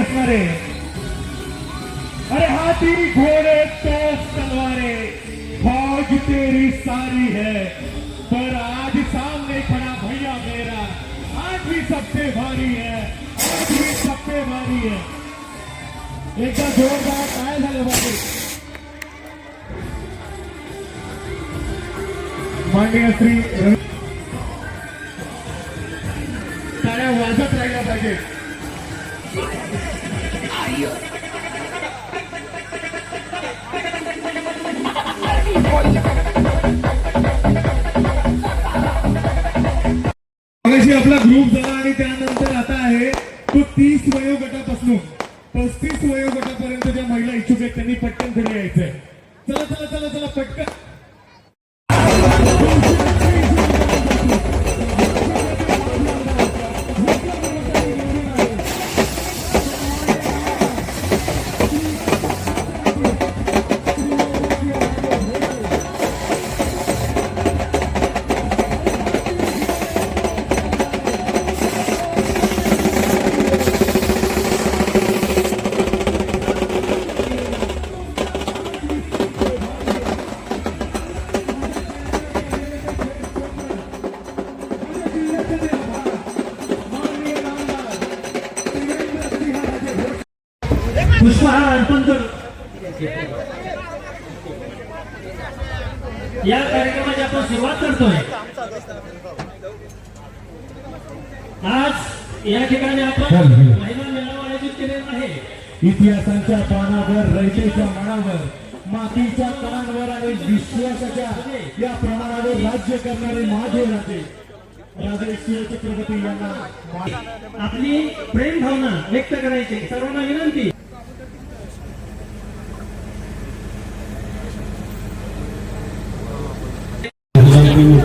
असणार अरे हाथी घोड़े तोप तलवारे। फौज तेरी सारी है, पर आज सामने खड़ा भैया मेरा। आज भी सबसे भारी है, आज भी सबसे भारी है। एक बार जोरदार काय झालं बाबू माननीय श्री टाळ्या वाजत राहिल्या पाहिजे అయితే చాలా చాలా చాలా చాలా పెద్ద अर्पण करू या कार्यक्रमाची आपण सुरुवात करतोय. आज या ठिकाणी आपण महिला मेळावा आयोजित केलेला आहे. इतिहासाच्या पानावर रयतेच्या मनावर मातीच्या कणांवर आणि विश्वासाच्या या प्रमाणावर राज्य करणारे माझे राजे. राजे शिवछत्रपती यांना आपली प्रेम भावना व्यक्त करायची सर्वांना विनंती.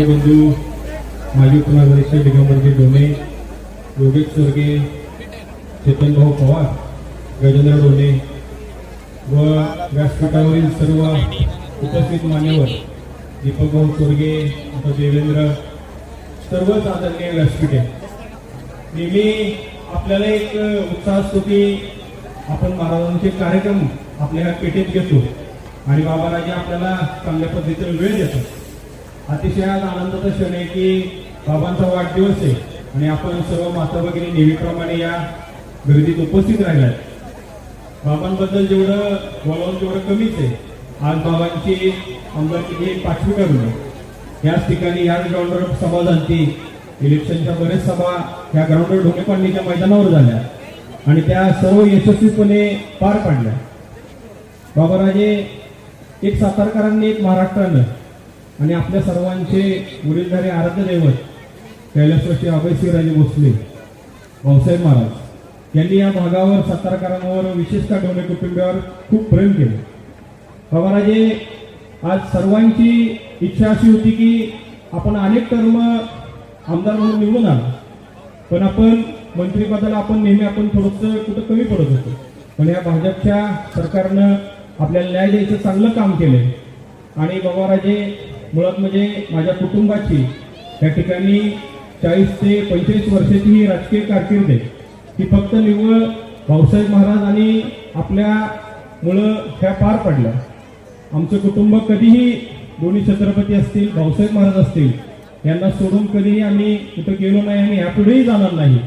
प्रधानमंत्री बंधू माजी उपनगराध्यक्ष दिगंबरजी डोमे योगेश स्वर्गे चेतनभाऊ पवार गजेंद्र डोले व व्यासपीठावरील सर्व उपस्थित मान्यवर दीपकभाऊ स्वर्गे आता देवेंद्र सर्वच आदरणीय व्यासपीठे नेहमी आपल्याला एक उत्साह असतो की आपण महाराजांचे कार्यक्रम आपल्या पेठेत घेतो आणि बाबाराजे आपल्याला चांगल्या पद्धतीने वेळ देतात. अतिशय आज आनंदाचा क्षण आहे की बाबांचा वाढदिवस आहे आणि आपण सर्व माता भगिनी नेहमीप्रमाणे या गर्दीत उपस्थित राहिल्यात बाबांबद्दल जेवढं बोलावून तेवढं कमीच आहे. आज बाबांची आमदारकी एक पाचवी ठरवली याच ठिकाणी याच ग्राउंडवर सभा झाली इलेक्शनच्या बरेच सभा ह्या ग्राउंडवर ढोकेपांडीच्या मैदानावर झाल्या आणि त्या सर्व यशस्वीपणे पार पाडल्या. बाबाराजे एक सातारकरांनी एक महाराष्ट्रानं आणि आपल्या सर्वांचे वडीलधारे आराध्य दैवत कैलासवासी अभयसिंहराजे भोसले भाऊसाहेब महाराज यांनी या भागावर सातारकरांवर विशेषतः ढोणे कुटुंबियावर खूप प्रेम केलं. बाबाराजे आज सर्वांची इच्छा अशी होती की आपण अनेक टर्म आमदार म्हणून निवडून आलो. पण आपण मंत्रिपदाला आपण नेहमी आपण थोडंसं कुठं कमी पडत होतो. पण या भाजपच्या सरकारनं आपल्याला न्याय द्यायचं चांगलं काम केलं आणि बाबाराजे मुळात म्हणजे माझ्या कुटुंबाची या ठिकाणी चाळीस ते पंचेचाळीस वर्षाची ही राजकीय कारकीर्द आहे. ती फक्त निव्वळ भाऊसाहेब महाराज आणि आपल्या मुळं ह्या पार पडल्या. आमचं कुटुंब कधीही दोन्ही छत्रपती असतील भाऊसाहेब महाराज असतील यांना सोडून कधीही आम्ही कुठं गेलो नाही आणि यापुढेही जाणार नाही.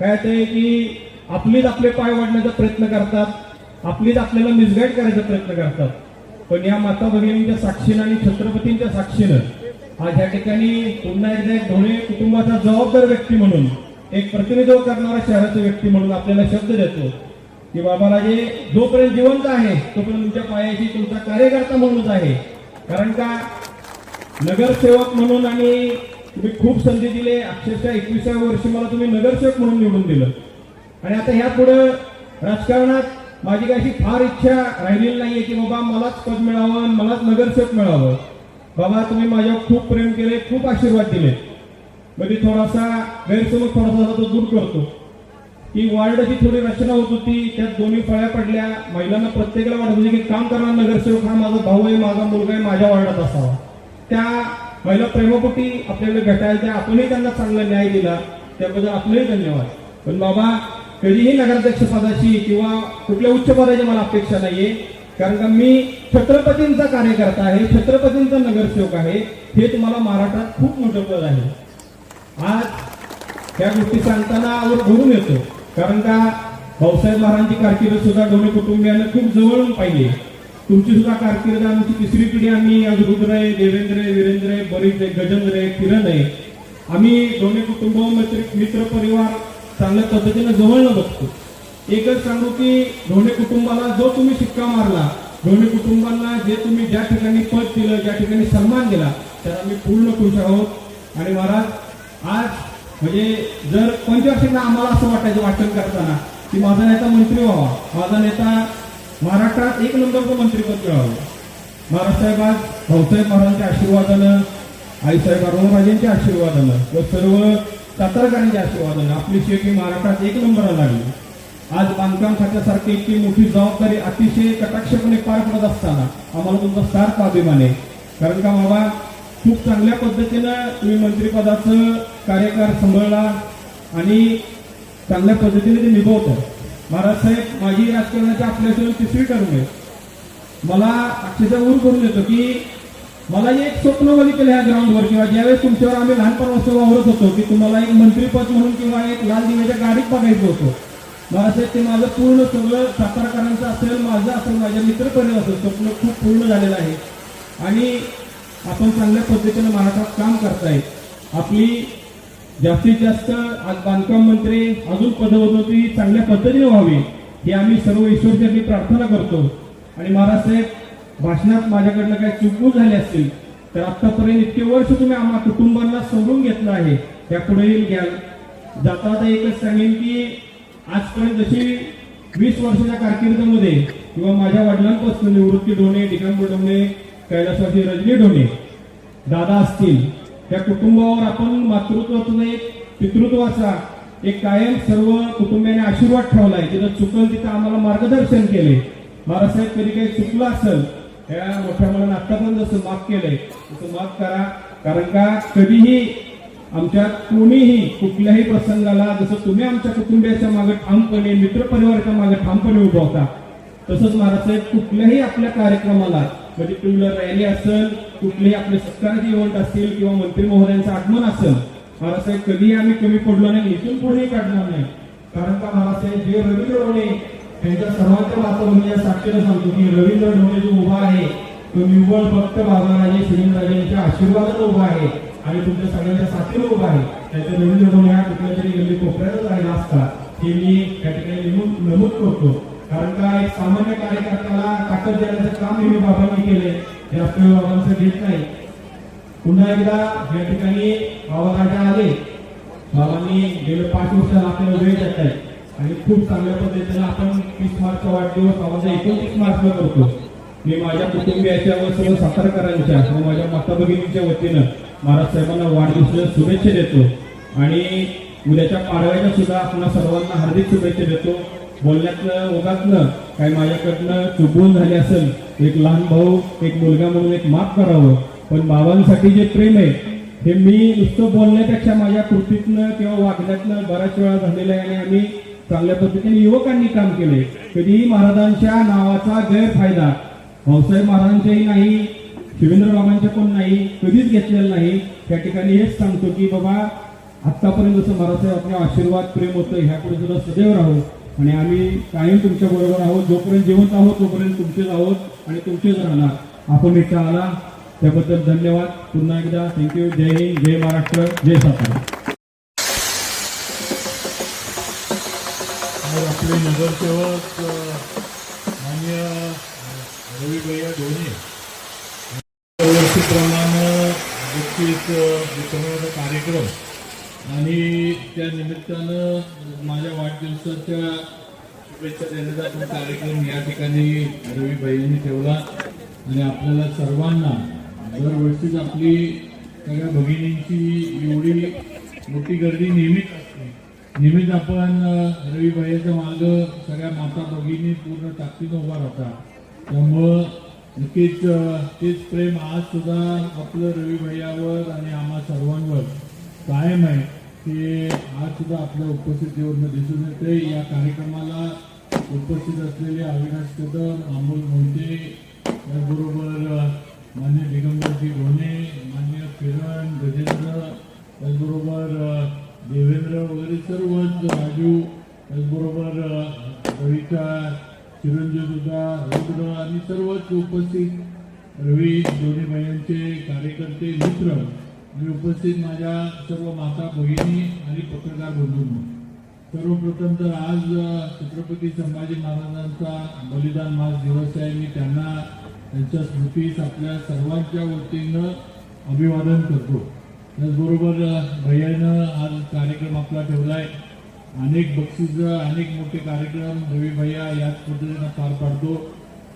काय ते की आपलीच आपले पाय वाढण्याचा प्रयत्न करतात आपलीच आपल्याला मिसगाईड करायचा प्रयत्न करतात. पण या माता भगिनींच्या साक्षीनं आणि छत्रपतींच्या साक्षीनं आज या ठिकाणी पुन्हा एकदा एक धोणे कुटुंबाचा जबाबदार व्यक्ती म्हणून एक प्रतिनिधित्व करणारा शहराचा व्यक्ती म्हणून आपल्याला शब्द देतो की बाबा राजे जोपर्यंत जिवंत आहे तोपर्यंत तुमच्या पायाशी तुमचा कार्यकर्ता म्हणूनच आहे. कारण का? नगरसेवक म्हणून आणि तुम्ही खूप संधी दिले अक्षरशः एकविसाव्या वर्षी मला तुम्ही नगरसेवक म्हणून निवडून दिलं. आणि आता ह्या पुढं राजकारणात माझी अशी फार इच्छा राहिलेली नाहीये की बाबा मलाच पद मिळावं आणि मलाच नगरसेवक मिळावं. बाबा तुम्ही माझ्यावर खूप प्रेम केले खूप आशीर्वाद दिले. मध्ये थोडासा गैरसमज थोडासा तो दूर करतो. की वॉर्डची थोडी रचना होत होती त्यात दोन्ही फळ्या पडल्या. महिलांना प्रत्येकाला वाटत होती की काम करणारा नगरसेवक हा माझा भाऊ आहे माझा मुलगा आहे माझ्या वॉर्डात असावा. त्या महिला प्रेमापोटी आपल्याला भेटायला त्या आपणही त्यांना चांगला न्याय दिला. त्याबद्दल आपलेही धन्यवाद. पण बाबा कधीही नगराध्यक्ष पदाची किंवा कुठल्या उच्च पदाची मला अपेक्षा नाहीये. कारण का मी छत्रपतींचा कार्यकर्ता आहे छत्रपतींचा नगरसेवक आहे हे तुम्हाला महाराष्ट्रात खूप मोठं पद आहे. आज या गोष्टी सांगताना आवर भरून येतो. कारण का भाऊसाहेब महाराजांची कारकीर्द सुद्धा डोणे कुटुंबियानं खूप जवळून पाहिली. तुमची सुद्धा कारकीर्द आमची तिसरी पिढी आम्ही आज रुद्र आहे देवेंद्र आहे वीरेंद्र आहे बरीच आहे गजेंद्र आहे किरण आहे. आम्ही दोन्ही कुटुंब मित्र मित्र परिवार चांगल्या पद्धतीने जवळनं बघतो. एकच सांगू की दोन्ही कुटुंबाला जो तुम्ही शिक्का मारला दोन्ही कुटुंबांना जे तुम्ही ज्या ठिकाणी पद दिलं ज्या ठिकाणी सन्मान दिला तर आम्ही पूर्ण खुश आहोत. आणि महाराज आज म्हणजे जर पंचवर्षांना आम्हाला असं वाटायचं वाचन करताना की माझा नेता मंत्री व्हावा. माझा नेता महाराष्ट्रात एक नंबरचं मंत्रीपद मिळावं. महाराजसाहेब आज भाऊसाहेब महाराजांच्या आशीर्वादानं आईसाहेब अरुणराजेंच्या आशीर्वादानं व सर्व सातारकरांच्या आशीर्वादानं आपली शेती महाराष्ट्रात एक नंबरला लागली. आज बांधकाम खात्यासारखी इतकी मोठी जबाबदारी अतिशय कटाक्षपणे पार पडत असताना आम्हाला तुमचा सार्थ अभिमान आहे. कारण का बाबा खूप चांगल्या पद्धतीनं तुम्ही मंत्रिपदाचं कार्यकार सांभाळला आणि चांगल्या पद्धतीने ते निभवतो. महाराज साहेब माझी राजकारणाच्या आपल्यासह तिसरी टर्म आहे. मला अक्षरशः ऊर करून येतो की मला एक स्वप्न बघितलं ह्या ग्राउंडवर किंवा ज्यावेळेस तुमच्यावर आम्ही लहानपणापासून वावरत होतो की तुम्हाला एक मंत्रीपद म्हणून किंवा एक लाल दिव्याच्या गाडीत बघायचं होतं. मला ते माझं पूर्ण सगळं सातारकरांचं असेल माझं असेल माझ्या मित्रपणे असेल स्वप्न खूप पूर्ण झालेलं आहे. आणि आपण चांगल्या पद्धतीनं महाराष्ट्रात काम करताय. आपली जास्तीत जास्त आज बांधकाम मंत्री अजून पदवती चांगल्या पद्धतीने व्हावी ही आम्ही सर्व ईश्वरच्या प्रार्थना करतो. आणि महाराज साहेब भाषणात माझ्याकडनं काही चुकू झाले असतील तर आतापर्यंत इतके वर्ष तुम्ही आम्हा कुटुंबांना सोडून घेतलं आहे. त्या पुढेही घ्याल. जाता जाता एकच सांगेन की आजपर्यंत जशी वीस वर्षाच्या कारकिर्दीमध्ये किंवा माझ्या वडिलांपासून निवृत्ती ढोणे डिकांबू ढोणे कैलासवासी रजनी ढोणे दादा असतील त्या कुटुंबावर आपण मातृत्वाचा एक पितृत्वाचा एक कायम सर्व कुटुंबियाने आशीर्वाद ठेवलाय. तिथं चुकल तिथं आम्हाला मार्गदर्शन केले महाराजसाहेब कधी काही चुकलं असेल त्या मोठ्या मुलांना आतापर्यंत जसं माफ केलंय तसं माफ करा. कारण का? कधीही आमच्या कोणीही कुठल्याही प्रसंगाला जसं तुम्ही आमच्या कुटुंबियाच्या मागे ठामपणे मित्रपरिवाराच्या मागे ठामपणे उभवता होता तसंच महाराजसाहेब कुठल्याही आपल्या कार्यक्रमाला म्हणजे टू व्हीलर रॅली असेल कुठलेही आपले सत्काराचे इव्हेंट असतील किंवा मंत्री महोदयांचं आगमन असेल महाराजसाहेब कधीही आम्ही कमी पडलो नाही इथून पुढेही काढणार नाही. कारण का महाराजसाहेब जे रवी डोणे त्यांच्या सर्वांच्या मातृभूमीच्या साक्षीला सांगतो की रवींद्र ढोले जो उभा आहे तो निव्वळ फक्त बाबाराजे श्रीमंतराजेंच्या आशीर्वादानं उभा आहे आणि तुमच्या सगळ्यांच्या साथीनं उभा आहे. त्याच्या रवींद्र ढोले हा कुठल्या तरी गल्ली कोपऱ्यातच राहिला असता. हे मी त्या ठिकाणी नमूद करतो. कारण का एक सामान्य कार्यकर्त्याला ताकद देण्याचं काम नेहमी बाबांनी केले हे वेळ बाबांचं घेत नाही. पुन्हा एकदा या ठिकाणी बाबाराजा आले. बाबांनी गेले पाच वर्षाला आपल्याला वेळ देत आहे आणि खूप चांगल्या पद्धतीने आपण तीस मार्चचा वाढदिवस आम्हाला एकोणतीस मार्चला करतो मी माझ्या कुटुंबियाच्या व सर्व सातारकरांच्या व माझ्या माता भगिनींच्या वतीनं महाराज साहेबांना वाढदिवसाच्या शुभेच्छा देतो. आणि उद्याच्या पाडव्याच्या सुद्धा आपण सर्वांना हार्दिक शुभेच्छा देतो. बोलण्यातलं ओघातलं काही माझ्याकडनं चुकवून झाले असेल एक लहान भाऊ एक मुलगा म्हणून एक माफ करावं. पण बाबांसाठी जे प्रेम आहे हे मी नुसतं बोलण्यापेक्षा माझ्या कृतीतनं किंवा वागण्यातनं बऱ्याच वेळा झालेलं आहे आणि आम्ही चांगल्या पद्धतीने युवकांनी काम केले. कधीही महाराजांच्या नावाचा गैरफायदा. भाऊसाहेब महाराजांच्याही नाही शिवेंद्र बाबांच्या पण नाही कधीच घेतलेला नाही. त्या ठिकाणी हेच सांगतो की बाबा आतापर्यंत जसं महाराजसाहेब आपल्या आशीर्वाद प्रेम होतं ह्यापुढे सुद्धा सदैव राहू. आणि आम्ही कायम तुमच्या बरोबर आहोत. जोपर्यंत जिवंत आहोत तोपर्यंत तुमचेच आहोत आणि तुमचेच राहणार. आपण इथं आला. त्याबद्दल धन्यवाद. पुन्हा एकदा थँक्यू जय हिंद जय महाराष्ट्र जय सातारा. आपले नगरसेवक मान्य रवीभैया धोनी वर्षीप्रमाणे नक्कीच विक्रमाचा कार्यक्रम आणि त्या निमित्तानं माझ्या वाढदिवसाच्या शुभेच्छा देण्याचा पण कार्यक्रम या ठिकाणी रवीभाईंनी ठेवला. आणि आपल्याला सर्वांना दरवर्षीच आपली सगळ्या भगिनींची एवढी मोठी गर्दी नेहमीच नेहमीच आपण अ, रविभाईच्या मार्ग सगळ्या माता दोघींनी पूर्ण ताकदीनं उभा राहतात त्यामुळं नक्कीच तेच प्रेम आज सुद्धा आपलं रविभैयावर आणि आम्हा सर्वांवर कायम आहे. ते आज सुद्धा आपल्या उपस्थितीवरनं दिसून येते. या कार्यक्रमाला उपस्थित असलेले अविनाश कदम अमोल मोहिते त्याचबरोबर मान्य दिगंबरजी घोणे मान्य किरण गजेंद्र त्याचबरोबर देवेंद्र वगैरे सर्वच राजू त्याचबरोबर अ, रविका चिरंजीव सुद्धा रुद्र आणि सर्वच उपस्थित. रवी दोन्ही बहिणींचे कार्यकर्ते मित्र. आणि उपस्थित माझ्या सर्व माता भगिनी आणि पत्रकार बंधूंनो सर्वप्रथम तर आज छत्रपती संभाजी महाराजांचा बलिदान मास दिवस आहे. मी त्यांना त्यांच्या स्मृतीस आपल्या सर्वांच्या वतीनं अभिवादन करतो. त्याचबरोबर भैयानं आज कार्यक्रम आपला ठेवलाय. अनेक बक्षीस अनेक मोठे कार्यक्रम रवी भैया याच पद्धतीनं पार पाडतो.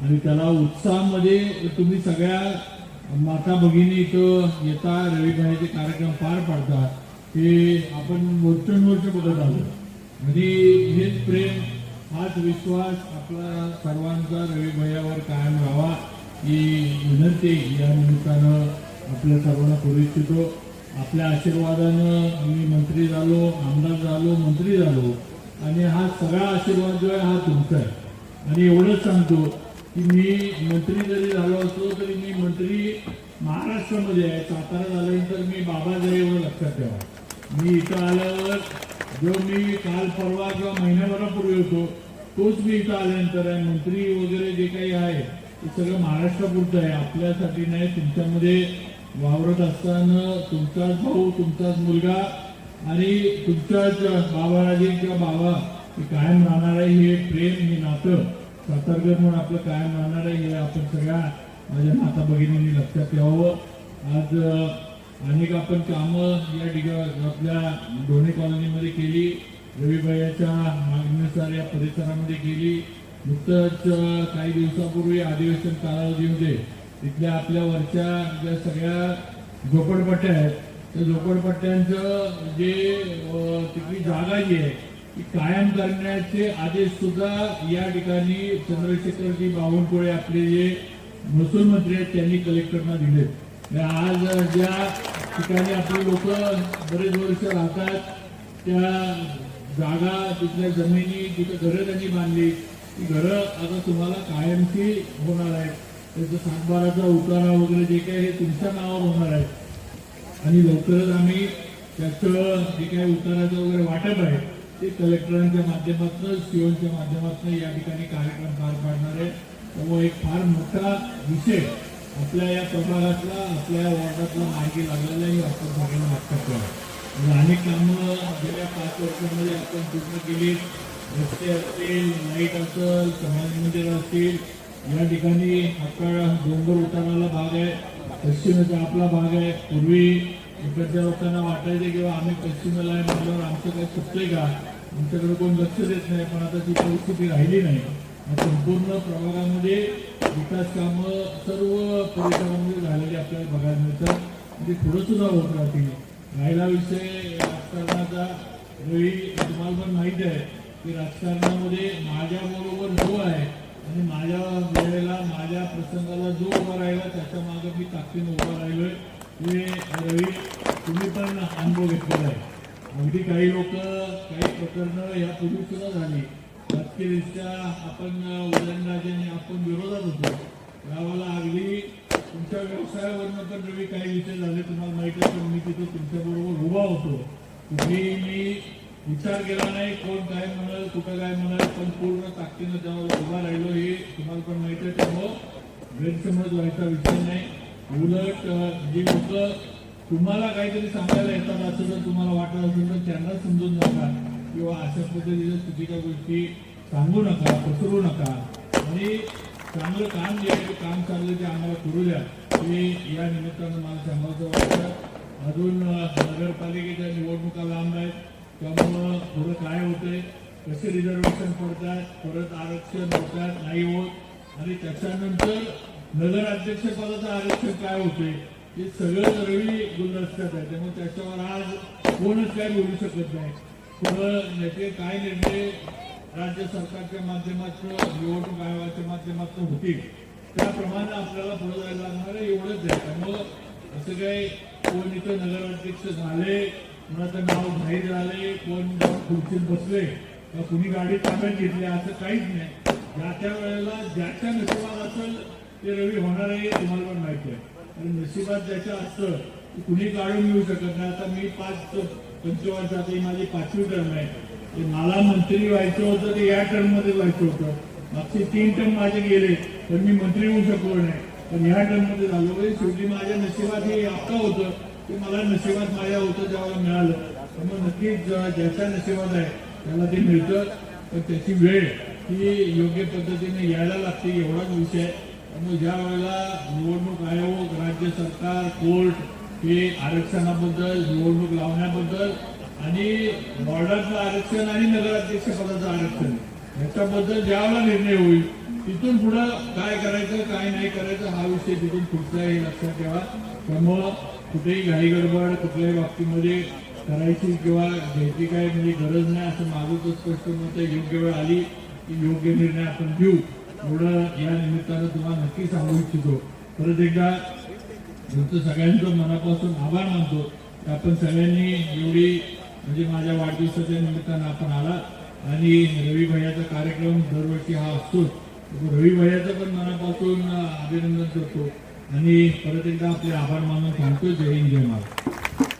आणि त्याला उत्साहामध्ये तुम्ही सगळ्या माता भगिनी इथं येता रवी भैयाचे कार्यक्रम पार पाडता. हे आपण वर्षानुवर्ष बघत आलो. आणि हेच प्रेम हाच विश्वास आपला सर्वांचा रवी भैयावर कायम राहावा ही विनंती या निमित्तानं आपल्या सर्वांना करू इच्छितो. आपल्या आशीर्वादानं मी मंत्री झालो आमदार झालो मंत्री झालो. आणि हा सगळा आशीर्वाद जो आहे हा तुमचा आहे. आणि एवढंच सांगतो की मी मंत्री जरी झालो असलो तरी मी मंत्री महाराष्ट्रामध्ये आहे. सातारा झाल्यानंतर मी बाबा जाई एवढं लक्षात ठेवा. मी इथं आल्यावर जो मी काल परवा किंवा महिन्याभरापूर्वी होतो तोच मी इथं आल्यानंतर आहे. मंत्री वगैरे जे काही आहे ते सगळं महाराष्ट्रापुरतं आहे. आपल्यासाठी नाही तुमच्यामध्ये वावरत असताना तुमचाच भाऊ तुमचाच मुलगा आणि तुमच्याच बाबाराजे किंवा बाबा कायम राहणार आहे हे प्रेम हे नातं सातारकर म्हणून आपलं कायम राहणार आहे हे आपण सगळ्या माझ्या माता भगिनींनी लक्षात ठेवावं. आज अनेक आपण कामं या ठिकाणी आपल्या दोन्ही कॉलनीमध्ये केली रविबाईच्या मागणीनुसार या परिसरामध्ये केली. नुकतंच काही दिवसापूर्वी अधिवेशन कालावधीमध्ये तिथल्या आपल्या वरच्या ज्या सगळ्या झोपडपट्ट्या आहेत त्या झोपडपट्ट्यांचं जे तिथली जागा जी आहे ती कायम करण्याचे आदेश सुद्धा या ठिकाणी चंद्रशेखरजी बावनकुळे आपले जे महसूल मंत्री आहेत त्यांनी कलेक्टरना दिले आज ज्या ठिकाणी आपले लोक बरेच वर्ष राहतात त्या जागा तिथल्या जमिनी तिथं घरं त्यांनी बांधली ती घरं आता तुम्हाला कायमची होणार आहेत. त्याचं सातबाराचा उतारा वगैरे जे काही हे तुमच्या नावावर होणार आहे. आणि लवकरच आम्ही त्याचं जे काही उताराचं वगैरे वाटप आहे ते कलेक्टरांच्या माध्यमातून सीओच्या माध्यमातून या ठिकाणी कार्यक्रम पार पाडणार आहे. त्यामुळे एक फार मोठा विषय आपल्या या प्रभागातला आपल्या वॉर्डातला मार्गी लागलेला आहे आपण सगळ्यांना लागतात म्हणजे अनेक कामं गेल्या पाच वर्षामध्ये आपण पूर्ण केली रस्ते असतील लाइट असेल समाज मंदिर असतील या ठिकाणी आपला डोंगर उताराला भाग आहे. पश्चिमेचा आपला भाग आहे. पूर्वी इकडच्या लोकांना वाटायचे किंवा आम्ही पश्चिमेला आहे म्हटल्यावर आमचं काही चुकतंय का? आमच्याकडे कोण लक्ष देत नाही. पण आता ती परिस्थिती राहिली नाही. संपूर्ण प्रभागामध्ये विकास कामं सर्व परिसरामध्ये झालेली आपल्याला बघायला मिळतात. म्हणजे पुढं सुद्धा होत राहतील. राहिला विषय राजकारणाचा. रवी तुम्हाला पण माहिती आहे की राजकारणामध्ये माझ्याबरोबर जो आहे. आणि माझ्या वेळेला माझ्या प्रसंगाला जो उभा राहिला त्याच्यामागे मी ताकदीनं उभा राहिलोय. हे रवी तुम्ही पण अनुभव घेतलेला आहे. अगदी काही लोक काही प्रकरणं यापूर्वी सुद्धा झाली. राजकीयदृष्ट्या आपण उदयनराजांनी आपण विरोधात होतो. गावाला अगदी तुमच्या व्यवसायावरनं पण रवी काही विषय झाले तुम्हाला माहिती आहे पण मी तिथं तुमच्याबरोबर उभा होतो. तुम्ही मी विचार केला नाही कोण काय म्हणाल कुठं काय म्हणाल पण पूर्ण ताकदीनं त्यावर उभा राहिलो हे तुम्हाला पण माहिती आहे त्यामुळं गैरसमज व्हायचा विषय नाही. उलट जे जी लोक तुम्हाला काहीतरी सांगायला येतात असं जर तुम्हाला वाटत असेल तर त्यांना समजून नका किंवा अशा पद्धतीच्या चुकीच्या गोष्टी सांगू नका पसरू नका. आणि चांगलं काम जे आहे ते काम चाललं ते आम्हाला करू द्या. हे या निमित्तानं मला सांगायचं वाटतं. अजून नगरपालिकेच्या निवडणुका लांब आहेत. त्यामुळं पुढं काय होतंय कसे रिझर्वेशन पडतात परत आरक्षण होतात नाही होत आणि त्याच्यानंतर नगराध्यक्षपदाचं आरक्षण काय होते हे सगळं रवी गुलदस्त्यात आहे. त्यामुळे त्याच्यावर आज कोणच काय बोलू शकत नाही. पुढं नेते काय निर्णय राज्य सरकारच्या माध्यमातून निवडणूक आयोगाच्या माध्यमातून होतील त्याप्रमाणे आपल्याला पुढे जायला लागणार आहे एवढंच आहे. त्यामुळं असं काही कोण इथं नगराध्यक्ष झाले कुणाचं नाव जाहीर झाले कोण खुर्चीत बसले किंवा कुणी गाडी ताब्यात घेतली असं काहीच नाही. ज्या त्या वेळेला ज्याच्या नशिबात असेल ते रवी होणार आहे तुम्हाला पण माहिती आहे. आणि नशिबात ज्याच्या असतं ते कुणी काढून घेऊ शकत नाही. आता मी पाच पंचवर्षात ही माझी पाचवी टर्म आहे. ते मला मंत्री व्हायचं होतं ते या टर्ममध्ये व्हायचं होतं. मागचे तीन टर्म माझे गेले तर मी मंत्री होऊ शकलो नाही. पण ह्या टर्ममध्ये झालो. म्हणजे शेवटी माझ्या नशिबात हे आपलं होतं. ते मला नशिबात माझ्या होतं त्यावेळेला मिळालं. त्यामुळे नक्कीच ज्याच्या नशिबात आहे त्याला ते मिळतं. पण त्याची वेळ ही योग्य पद्धतीने यायला लागते एवढाच विषय त्यामुळे ज्या वेळेला निवडणूक आयोग राज्य सरकार कोर्ट हे आरक्षणाबद्दल निवडणूक लावण्याबद्दल आणि बॉर्डरचं आरक्षण आणि नगराध्यक्ष पदाचं आरक्षण याच्याबद्दल ज्यावेळेला निर्णय होईल तिथून पुढं काय करायचं काय नाही करायचं हा विषय तिथून पुढचा हे लक्षात ठेवा त्यामुळं कुठेही घाई गडबड कुठल्याही बाबतीमध्ये करायची किंवा घ्यायची काय म्हणजे गरज नाही असं माझं तर स्पष्ट मत योग्य वेळ आली की योग्य निर्णय आपण घेऊ. एवढं या निमित्तानं तुम्हाला नक्की सांगू इच्छितो. परत एकदा तुमचं सगळ्यांचं मनापासून आभार मानतो. की आपण सगळ्यांनी एवढी म्हणजे माझ्या वाढदिवसाच्या निमित्तानं आपण आला आणि रवी भैयाचा कार्यक्रम दरवर्षी हा असतोच. रवी भैयाचं पण मनापासून अभिनंदन करतो. आणि परत एकदा आपले आभार मानून सांगतो जय हिंद जय महाराज